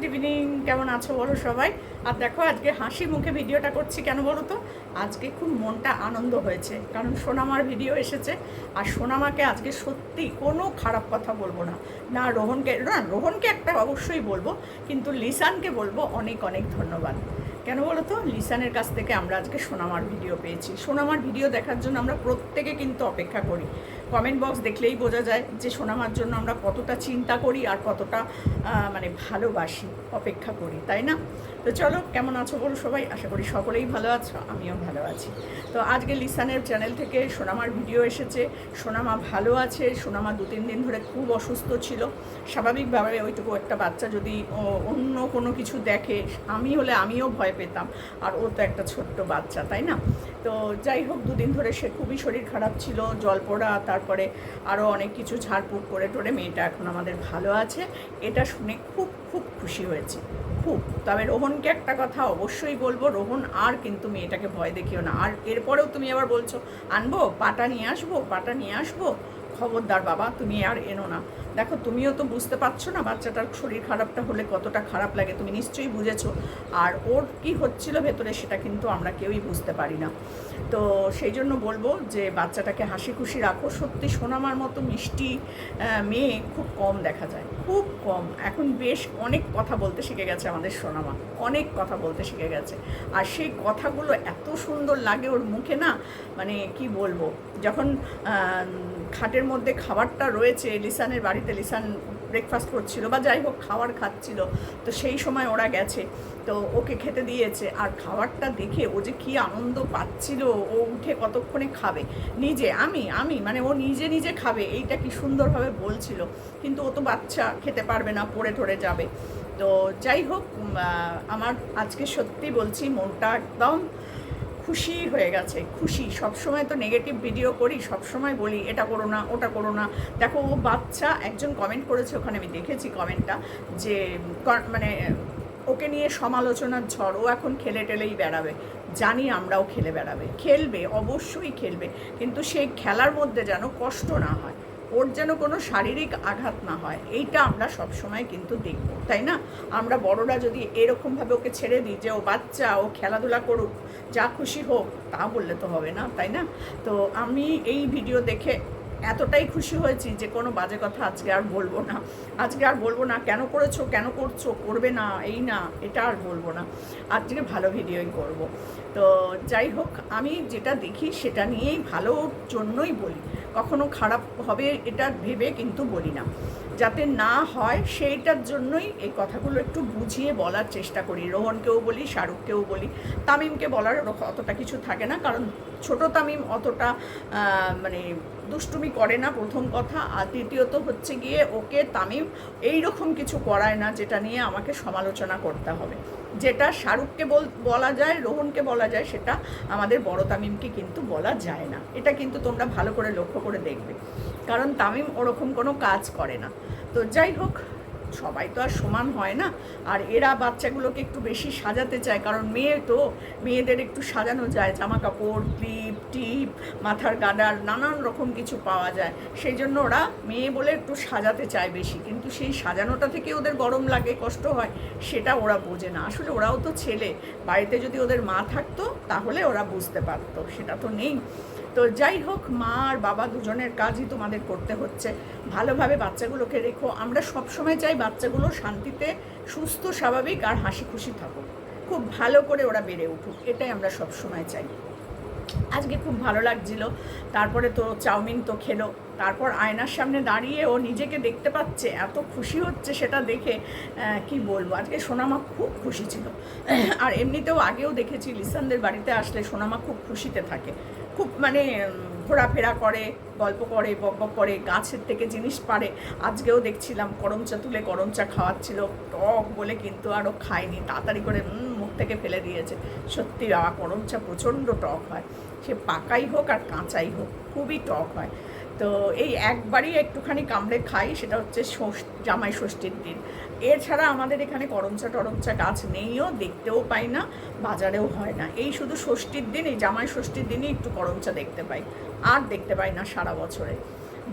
Good evening, কেমন আছো বলো সবাই? আর দেখো, আজকে হাসি মুখে ভিডিওটা করছি কেন বলো তো? আজকে খুব মনটা আনন্দ হয়েছে, কারণ সোনামার ভিডিও এসেছে। আর সোনামাকে আজকে সত্যি কোনো খারাপ কথা বলব না। না, রোহনকে না, রোহনকে একটা অবশ্যই বলব, কিন্তু লিসানকে বলব অনেক অনেক ধন্যবাদ। কেন বলো তো? লিসানের কাছ থেকে আমরা আজকে সোনামার ভিডিও পেয়েছি। সোনামার ভিডিও দেখার জন্য আমরা প্রত্যেকে কিন্তু অপেক্ষা করি। কমেন্ট বক্স দেখলেই বোঝা যায় যে সোনামার জন্য আমরা কতটা চিন্তা করি আর কতটা মানে ভালোবাসি, অপেক্ষা করি, তাই না? তো চলো, কেমন আছো বলো সবাই? আশা করি সকলেই ভালো আছো, আমিও ভালো আছি। তো আজকে লিসানের চ্যানেল থেকে সোনামার ভিডিও এসেছে। সোনামা ভালো আছে, সোনামা দু তিন দিন ধরে খুব অসুস্থ ছিল। স্বাভাবিকভাবে ওইটুকু একটা বাচ্চা যদি অন্য কোনো কিছু দেখে, আমি হলে আমিও ভয় পেতাম। আর ও তো একটা ছোট্ট বাচ্চা, তাই না? তো যাই হোক, দুদিন ধরে সে খুবই শরীর খারাপ ছিল, জল পড়া, তারপরে আরও অনেক কিছু ঝাড়ফুঁক করে টোরে মেয়েটা এখন আমাদের ভালো আছে। এটা শুনে খুব খুব খুশি হয়েছে। খুব। তবে রোহনকে একটা কথা অবশ্যই বলব, রোহন আর কিন্তু মেয়েটাকে ভয় দেখিও না। আর এরপরেও তুমি আবার বলছো, আনব, পাটা নিয়ে আসব, পাটা নিয়ে আসব? খবরদার বাবা, তুমি আর এনো না। দেখো, তুমিও তো বুঝতে পারছ না বাচ্চাটার শরীর খারাপটা হলে কতটা খারাপ লাগে, তুমি নিশ্চয়ই বুঝেছ। আর ওর কি হচ্ছিল ভেতরে সেটা কিন্তু আমরা কেউই বুঝতে পারি না। তো সেই জন্য বলব যে বাচ্চাটাকে হাসি খুশি রাখো। সত্যি সোনামার মতো মিষ্টি মেয়ে খুব কম দেখা যায়, খুব কম। এখন বেশ অনেক কথা বলতে শিখে গেছে আমাদের সোনামা, অনেক কথা বলতে শিখে গেছে। আর সেই কথাগুলো এত সুন্দর লাগে ওর মুখে না মানে কি বলব, যখন খাটের মধ্যে খাবারটা রয়েছে, লিসানের বাড়িতে লিসান ব্রেকফাস্ট করছিল বা যাই হোক খাবার খাচ্ছিল, তো সেই সময় ওরা গেছে, তো ওকে খেতে দিয়েছে। আর খাবারটা দেখে ও যে কি আনন্দ পাচ্ছিল, ও উঠে কতক্ষণে খাবে? নিজে, আমি আমি মানে ও নিজে নিজে খাবে, এইটা কি সুন্দরভাবে বলছিল। কিন্তু ও তো বাচ্চা, খেতে পারবে না, পড়ে টরে যাবে। তো যাই হোক আমার আজকে সত্যি বলছি, মনটা একদম খুশি হয়ে গেছে, খুশি। সবসময় তো নেগেটিভ ভিডিও করি, সবসময় বলি, এটা করো না, ওটা করো না। দেখো, ও বাচ্চা, একজন কমেন্ট করেছে, ওখানে আমি দেখেছি কমেন্টটা যে মানে ওকে নিয়ে সমালোচনার ঝড়, ও এখন খেলে টেলেই বেড়াবে। জানি আমরাও খেলে বেড়াবে। খেলবে, অবশ্যই খেলবে। কিন্তু সেই খেলার মধ্যে যেন কষ্ট না হয়। ওর যেন কোনো শারীরিক আঘাত না হয়, এইটা আমরা সবসময় কিন্তু দেখব, তাই না? আমরা বড়রা যদি এরকমভাবে ওকে ছেড়ে দিই যে ও বাচ্চা, ও খেলাধুলা করুক, যা খুশি হোক, তা বললে তো হবে না, তাই না? তো আমি এই ভিডিও দেখে এতটাই খুশি হয়েছি যে কোনো বাজে কথা আজকে আর বলব না। আজকে আর বলব না কেন করেছ, কেন করছ, করবে না, এই না, এটা আর বলব না। আজকে ভালো ভিডিওই করব। তো যাই হোক, আমি যেটা দেখি সেটা নিয়েই ভালোর জন্যই বলি। কখনো খারাপ হবে এটা ভেবে কিন্তু বলি না। যাতে না হয় সেইটার জন্যই এই কথাগুলো একটু বুঝিয়ে বলার চেষ্টা করি। রোহনকেও বলি, শাহরুখকেও বলি। তামিমকে বলার অতটা কিছু থাকে না, কারণ ছোট তামিম অতটা মানে দুষ্টুমি করে না, প্রথম কথা। আর দ্বিতীয়ত হচ্ছে গিয়ে ওকে তামিম এই রকম কিছু করায় না, যেটা নিয়ে আমাকে সমালোচনা করতে হবে। যেটা শাহরুখকে বল, বলা যায়, রোহনকে বলা যায়, সেটা আমাদের বড় তামিমকে কিন্তু বলা যায় না। এটা কিন্তু তোমরা ভালো করে লক্ষ্য করে দেখবে। কারণ তামিম ওরকম কোনো কাজ করে না। তো যাই হোক সবাই তো আর সমান হয় না। আর এরা বাচ্চাগুলোকে একটু বেশি সাজাতে চায়, কারণ মেয়ে তো, মেয়েদের একটু সাজানো যায় জামা কাপড় ক্লিপ, টিপ, মাথার গাডার, নানান রকম কিছু পাওয়া যায়। সেই জন্য ওরা মেয়ে বলে একটু সাজাতে চায় বেশি। কিন্তু সেই সাজানোটা থেকে ওদের গরম লাগে, কষ্ট হয়, সেটা ওরা বোঝে না। আসলে ওরাও তো ছেলে, বাড়িতে যদি ওদের মা থাকতো, তাহলে ওরা বুঝতে পারতো, সেটা তো নেই। তো যাই হোক, মা আর বাবা দুজনের কাজই তোমাদের করতে হচ্ছে। ভালোভাবে বাচ্চাগুলোকে রেখো। আমরা সবসময় চাই বাচ্চাগুলো শান্তিতে, সুস্থ, স্বাভাবিক আর হাসি খুশি থাকুক। খুব ভালো করে ওরা বেড়ে উঠুক, এটাই আমরা সবসময় চাই। আজকে খুব ভালো লাগছিল। তারপরে তো চাউমিন তো খেলো। তারপর আয়নার সামনে দাঁড়িয়ে ও নিজেকে দেখতে পাচ্ছে, এত খুশি হচ্ছে সেটা দেখে কি বলব? আজকে সোনামা খুব খুশি ছিল। আর এমনিতেও আগেও দেখেছি, লিসানদের বাড়িতে আসলে সোনামা খুব খুশিতে থাকে। খুব মানে ঘোরাফেরা করে, গল্প করে, বক করে, গাছের থেকে জিনিস পারে আজকেও দেখছিলাম করমচা তুলে করমচা খাওয়াচ্ছিল। টক বলে কিন্তু আরও খায়নি। তাড়াতাড়ি করে মুখ থেকে ফেলে দিয়েছে। সত্যি বাবা করমচা প্রচণ্ড টক হয়। সে পাকাই হোক আর কাঁচাই হোক, খুবই টক হয়। তো এই একবারই একটুখানি কামড়ে খাই, সেটা হচ্ছে জামাই ষষ্ঠীর দিন। এছাড়া আমাদের এখানে করমচা টরমচা গাছ নেইও, দেখতেও পাই না, বাজারেও হয় না। এই শুধু ষষ্ঠীর দিন, এই জামাই ষষ্ঠীর দিনই একটু করমচা দেখতে পাই। আর দেখতে পাই না সারা বছরে।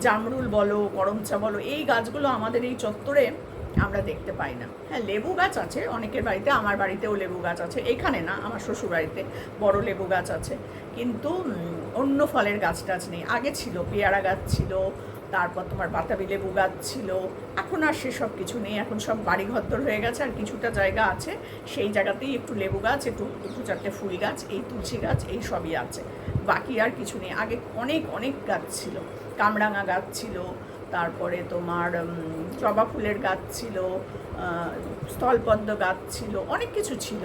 জামরুল বলো, করমচা বলো, এই গাছগুলো আমাদের এই চত্বরে আমরা দেখতে পাই না। হ্যাঁ লেবু গাছ আছে, অনেকের বাড়িতে, আমার বাড়িতেও লেবু গাছ আছে। এখানে না, আমার শ্বশুর বাড়িতে বড় লেবু গাছ আছে। কিন্তু অন্য ফলের গাছ টাছ নেই। আগে ছিল, পেয়ারা গাছ ছিল, তারপর তোমার বাতাবি লেবু গাছ ছিল। এখন আর সেসব কিছু নেই। এখন সব বাড়ি ঘরদর হয়ে গেছে, আর কিছুটা জায়গা আছে। সেই জায়গাতেই একটু লেবু গাছ, একটু, দু চারটে ফুল গাছ, এই তুলসী গাছ, এই সবই আছে। বাকি আর কিছু নেই। আগে অনেক অনেক গাছ ছিল। কামরাঙা গাছ ছিল তারপরে তোমার জবা ফুলের গাছ ছিল স্থলপদ্ম গাছ ছিল, অনেক কিছু ছিল।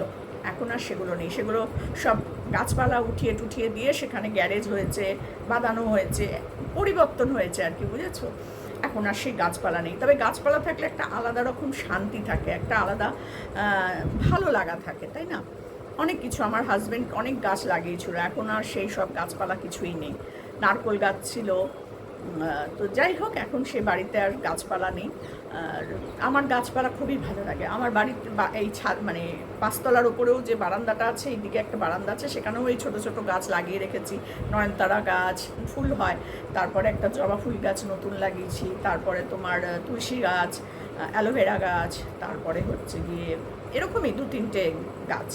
এখন আর সেগুলো নেই। সেগুলো সব গাছপালা উঠিয়ে টুঠিয়ে দিয়ে সেখানে গ্যারেজ হয়েছে, বাঁধানো হয়েছে, পরিবর্তন হয়েছে আর কি, বুঝেছ? এখন আর সেই গাছপালা নেই। তবে গাছপালা থাকলে একটা আলাদা রকম শান্তি থাকে, একটা আলাদা ভালো লাগা থাকে, তাই না? অনেক কিছু। আমার হাজব্যান্ড অনেক গাছ লাগিয়েছিল। এখন আর সেই সব গাছপালা কিছুই নেই। নারকোল গাছ ছিল তো যাই হোক, এখন সে বাড়িতে আর গাছপালা নেই। আর আমার গাছপালা খুবই ভালো লাগে। আমার বাড়িতে এই ছাদ মানে পাঁচতলার উপরেও যে বারান্দাটা আছে, এইদিকে একটা বারান্দা আছে, সেখানেও এই ছোট ছোট গাছ লাগিয়ে রেখেছি। নয়নতারা গাছ, ফুল হয়। তারপরে একটা জবা ফুল গাছ নতুন লাগিয়েছি। তারপরে তোমার তুলসী গাছ অ্যালোভেরা গাছ, তারপরে হচ্ছে গিয়ে এরকমই দু তিনটে গাছ।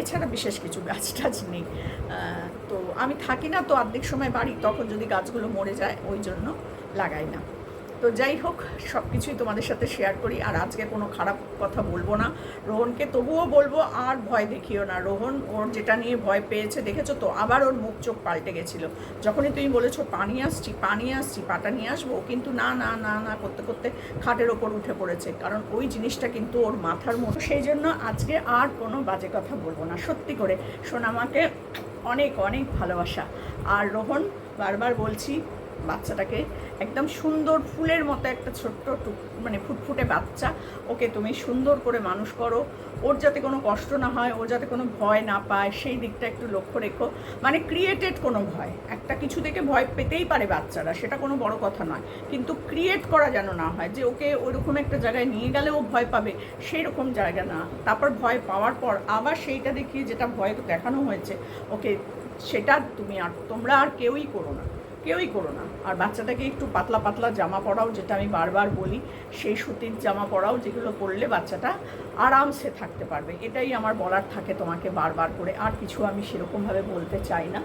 এছাড়া বিশেষ কিছু গাছ টাছ নেই। তো আমি থাকি না, তো অর্ধেক সময় বাড়ি, তখন যদি গাছগুলো মরে যায়, ওই জন্য লাগাই না। তো যাই হোক সব কিছুই তোমাদের সাথে শেয়ার করি। আর আজকে কোনো খারাপ কথা বলব না। রোহনকে তবুও বলব, আর ভয় দেখিও না। রোহন ওর যেটা নিয়ে ভয় পেয়েছে, দেখেছ তো? আবার ওর মুখ চোখ পাল্টে গেছিল। যখনই তুমি বলেছ, পানি আসছি পানি আসছি, পাটা নিয়ে আসব কিন্তু না না না না করতে করতে খাটের ওপর উঠে পড়েছে। কারণ ওই জিনিসটা কিন্তু ওর মাথার মতো সেই জন্য আজকে আর কোনো বাজে কথা বলব না। সত্যি করে, সোনামাকে অনেক অনেক ভালোবাসা। আর রোহন বারবার বলছি, বাচ্চাটাকে একদম সুন্দর ফুলের মতো একটা ছোট্ট মানে ফুটফুটে বাচ্চা। ওকে তুমি সুন্দর করে মানুষ করো। ওর যাতে কোনো কষ্ট না হয় ও যাতে কোনো ভয় না পায়, সেই দিকটা একটু লক্ষ্য রেখো। মানে ক্রিয়েটেড কোনো ভয়। একটা কিছু থেকে ভয় পেতেই পারে বাচ্চারা, সেটা কোনো বড় কথা নয়। কিন্তু ক্রিয়েট করা যেন না হয়, যে ওকে ওইরকম একটা জায়গায় নিয়ে গেলে ও ভয় পাবে সেই রকম জায়গা না। তারপর ভয় পাওয়ার পর আবার সেইটা দেখিয়ে যেটা ভয় দেখানো হয়েছে, ওকে সেটা তুমি আর তোমরা আর কেউই করো না। কেউই করো না। আর বাচ্চাটাকে একটু পাতলা পাতলা জামা পরাও, যেটা আমি বারবার বলি, সেই সুতির জামা পরাও, যেগুলো পরলে বাচ্চাটা আরামসে থাকতে পারবে। এটাই আমার বলার থাকে তোমাকে বারবার করে। আর কিছু আমি সেরকমভাবে বলতে চাই না।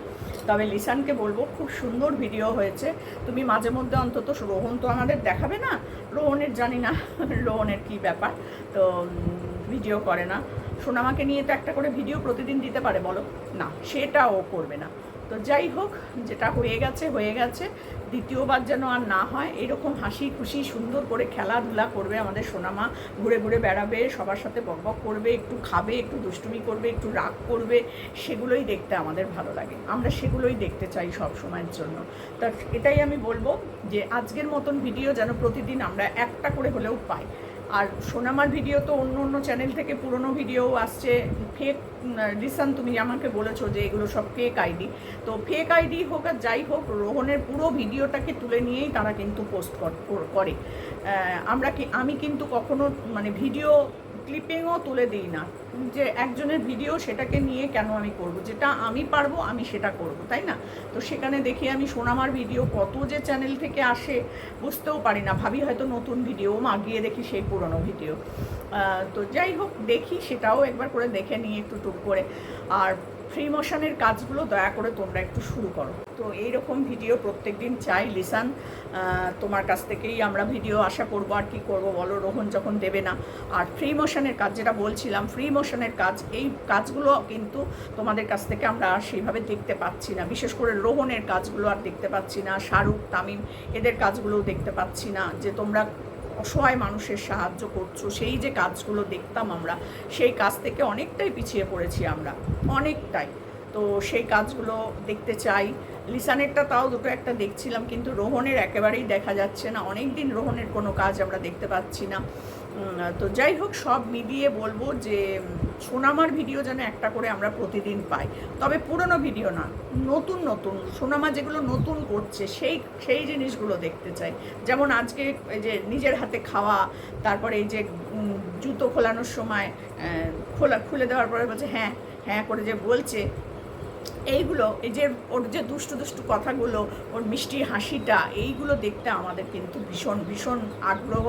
তবে লিসানকে বলব, খুব সুন্দর ভিডিও হয়েছে। তুমি মাঝে মধ্যে অন্তত রোহন তো আমাদের দেখাবে না? রোহনের জানি না রোহনের কি ব্যাপার। তো ভিডিও করে না। সোনামাকে নিয়ে তো একটা করে ভিডিও প্রতিদিন দিতে পারে, বলো? না, সেটা ও করবে না। তো যাই হোক, যেটা হয়ে গেছে হয়ে গেছে। দ্বিতীয়বার যেন আর না হয়, এরকম হাসি খুশি সুন্দর করে খেলাধুলা করবে আমাদের সোনামা। ঘুরে ঘুরে বেড়াবে, সবার সাথে বকবক করবে, একটু খাবে, একটু দুষ্টুমি করবে, একটু রাগ করবে, সেগুলোই দেখতে আমাদের ভালো লাগে। আমরা সেগুলোই দেখতে চাই সব সময়ের জন্য। তা এটাই আমি বলব যে, আজকের মতন ভিডিও যেন প্রতিদিন আমরা একটা করে হলেও পাই। আর সোনামার ভিডিও তো অন্য অন্য চ্যানেল থেকে পুরনো ভিডিও আসছে। ফেক রিসান তুমি আমাকে বলেছ যে এগুলো সব ফেক আইডি তো ফেক আইডি হোক আর যাই হোক, রোহনের পুরো ভিডিওটাকে তুলে নিয়েই তারা কিন্তু পোস্ট করে আমরা কি, আমি কিন্তু কখনো মানে ভিডিও ক্লিপিংও তুলে দিই না। যে একজনের ভিডিও সেটাকে নিয়ে কেন আমি করব? যেটা আমি পারব, আমি সেটা করব, তাই না? তো সেখানে দেখি আমি সোনামার ভিডিও কত যে চ্যানেল থেকে আসে, বুঝতেও পারি না। ভাবি হয়তো নতুন ভিডিও মাগিয়ে দেখি সেই পুরনো ভিডিও তো যাই হোক, দেখি সেটাও একবার করে দেখে নিই একটু টুক করে। আর ফ্রি মোশনের কাজগুলো দয়া করে তোমরা একটু শুরু করো। তো এইরকম ভিডিও প্রত্যেক দিন চাই, লিসান। তোমার কাছ থেকেই আমরা ভিডিও আশা করব, আর কি করব বলো, রোহন যখন দেবে না। আর ফ্রি মোশনের কাজ, যেটা বলছিলাম ফ্রি মোশনের কাজ, এই কাজগুলো কিন্তু তোমাদের কাছ থেকে আমরা আর সেইভাবে দেখতে পাচ্ছি না। বিশেষ করে রোহনের কাজগুলো আর দেখতে পাচ্ছি না, শাহরুখ, তামিম, এদের কাজগুলোও দেখতে পাচ্ছি না। যে তোমরা অসহায় মানুষের সাহায্য করছ, সেই যে কাজগুলো দেখতাম আমরা, সেই কাজ থেকে অনেকটাই পিছিয়ে পড়েছি আমরা, অনেকটাই। তো সেই কাজগুলো দেখতে চাই। লিসানেরটা তাও দুটো একটা দেখছিলাম, কিন্তু রোহনের একেবারেই দেখা যাচ্ছে না। অনেক দিন রোহনের কোনো কাজ আমরা দেখতে পাচ্ছি না। তো যাই হোক, সব মিলিয়ে বলব যে সোনামার ভিডিও যেন একটা করে আমরা প্রতিদিন পাই। তবে পুরনো ভিডিও না, নতুন নতুন, সোনামা যেগুলো নতুন করছে, সেই সেই জিনিসগুলো দেখতে চাই। যেমন আজকে এই যে নিজের হাতে খাওয়া, তারপরে এই যে জুতো খোলানোর সময় খোলা, খুলে দেওয়ার পরে বলছে হ্যাঁ হ্যাঁ করে যে বলছে এইগুলো, এই যে ওর যে দুষ্টু দুষ্টু কথাগুলো, ওর মিষ্টি হাসিটা, এইগুলো দেখতে আমাদের কিন্তু ভীষণ ভীষণ আগ্রহ।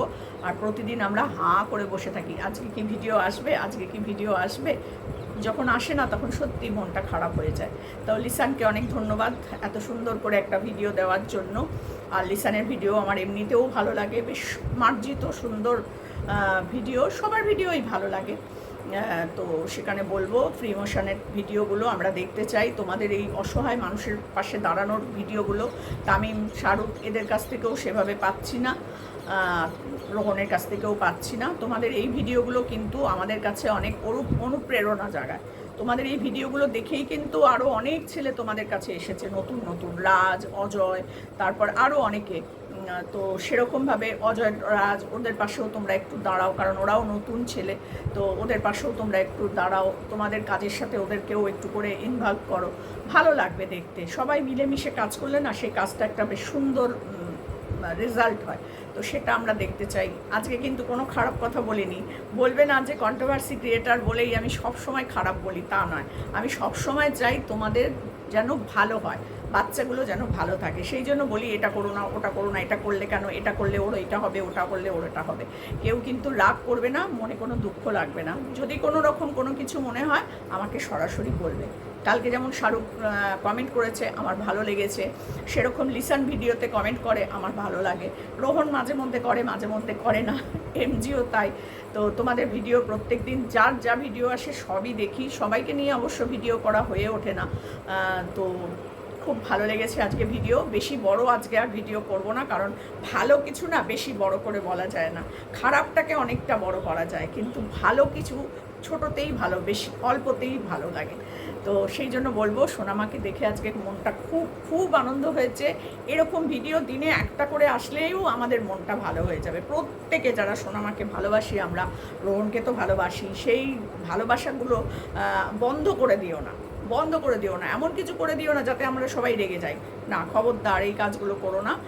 আর প্রতিদিন আমরা হাঁ করে বসে থাকি। আজকে কি ভিডিও আসবে? আজকে কি ভিডিও আসবে? যখন আসে না, তখন সত্যি মনটা খারাপ হয়ে যায়। তো লিসানকে অনেক ধন্যবাদ এত সুন্দর করে একটা ভিডিও দেওয়ার জন্য। আর লিসানের ভিডিও আমার এমনিতেও ভালো লাগে। বেশ মার্জিত, সুন্দর ভিডিও। সবার ভিডিওই ভালো লাগে। তো সেখানে বলব ফ্রি মোশনের ভিডিওগুলো আমরা দেখতে চাই। তোমাদের এই অসহায় মানুষের পাশে দাঁড়ানোর ভিডিওগুলো তামিম, শাহরুখ এদের কাছ থেকেও সেভাবে পাচ্ছি না রোহনের কাছ থেকেও পাচ্ছি না। তোমাদের এই ভিডিওগুলো কিন্তু আমাদের কাছে অনেক অনু অনুপ্রেরণা জাগায়। তোমাদের এই ভিডিওগুলো দেখেই কিন্তু আরও অনেক ছেলে তোমাদের কাছে এসেছে, নতুন নতুন, রাজ, অজয়, তারপর আরও অনেকে। তো সেরকমভাবে অজয় রাজ ওদের পাশেও তোমরা একটু দাঁড়াও, কারণ ওরাও নতুন ছেলে, তো ওদের পাশেও তোমরা একটু দাঁড়াও, তোমাদের কাজের সাথে ওদেরকেও একটু করে ইনভলভ করো। ভালো লাগবে দেখতে। সবাই মিলেমিশে কাজ করলে না, সেই কাজটা একটা বেশ সুন্দর রেজাল্ট হয়। তো সেটা আমরা দেখতে চাই। আজকে কিন্তু কোনো খারাপ কথা বলিনি। বলবে না যে কন্ট্রোভার্সি ক্রিয়েটার বলেই আমি সব সময় খারাপ বলি, তা নয়। আমি সব সময় চাই তোমাদের যেন ভালো হয়। বাচ্চাগুলো যেন ভালো থাকে। সেই জন্য বলি, এটা করো না, ওটা করো না, এটা করলে কেন? এটা করলে ওর এটা হবে, ওটা করলে ওর এটা হবে। কেউ কিন্তু রাগ করবে না, মনে কোনো দুঃখ লাগবে না। যদি কোনো রকম কোনো কিছু মনে হয়, আমাকে সরাসরি বলবে। কালকে যেমন শাহরুখ কমেন্ট করেছে, আমার ভালো লেগেছে। সেরকম লিসান ভিডিওতে কমেন্ট করে, আমার ভালো লাগে। রোহন মাঝে মধ্যে করে, মাঝে মধ্যে করে না। এমজিও তাই। তো তোমাদের ভিডিও প্রত্যেক দিন, যার যা ভিডিও আসে সবই দেখি। সবাইকে নিয়ে অবশ্য ভিডিও করা হয়ে ওঠে না। তো খুব ভালো লেগেছে আজকে ভিডিও। বেশি বড় আজকে আর ভিডিও করব না, কারণ ভালো কিছু না বেশি বড় করে বলা যায় না। খারাপটাকে অনেকটা বড় করা যায়, কিন্তু ভালো কিছু ছোটতেই ভালো, বেশি অল্পতেই ভালো লাগে। তো সেই জন্য বলব, সোনামাকে দেখে আজকে মনটা খুব খুব আনন্দ হয়েছে। এরকম ভিডিও দিনে একটা করে আসলেও আমাদের মনটা ভালো হয়ে যাবে। প্রত্যেকে যারা সোনামাকে ভালোবাসি, আমরা রোহনকে তো ভালোবাসি, সেই ভালোবাসাগুলো বন্ধ করে দিও না। বন্ধ করে দিও না, এমন কিছু করে দিও না যাতে আমরা সবাই রেগে যাই। না, খবরদার এই কাজগুলো করো না।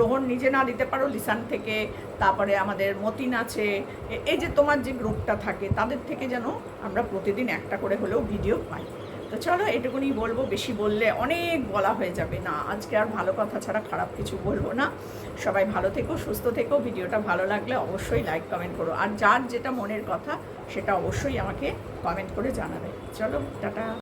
রোহন নিজে না দিতে পারো, লিসান থেকে, তারপরে আমাদের মতিন আছে। এই যে তোমার যে গ্রুপটা থাকে, তাদের থেকে যেন আমরা প্রতিদিন একটা করে হলেও ভিডিও পাই। তো চলো, এটুকুনি বলব, বেশি বললে অনেক বলা হয়ে যাবে। না, আজকে আর ভালো কথা ছাড়া খারাপ কিছু বলব না। সবাই ভালো থেকো, সুস্থ থেকো, ভিডিওটা ভালো লাগলে অবশ্যই লাইক কমেন্ট করো। আর যার যেটা মনের কথা, সেটা অবশ্যই আমাকে কমেন্ট করে জানাবে। চলো, টাটা।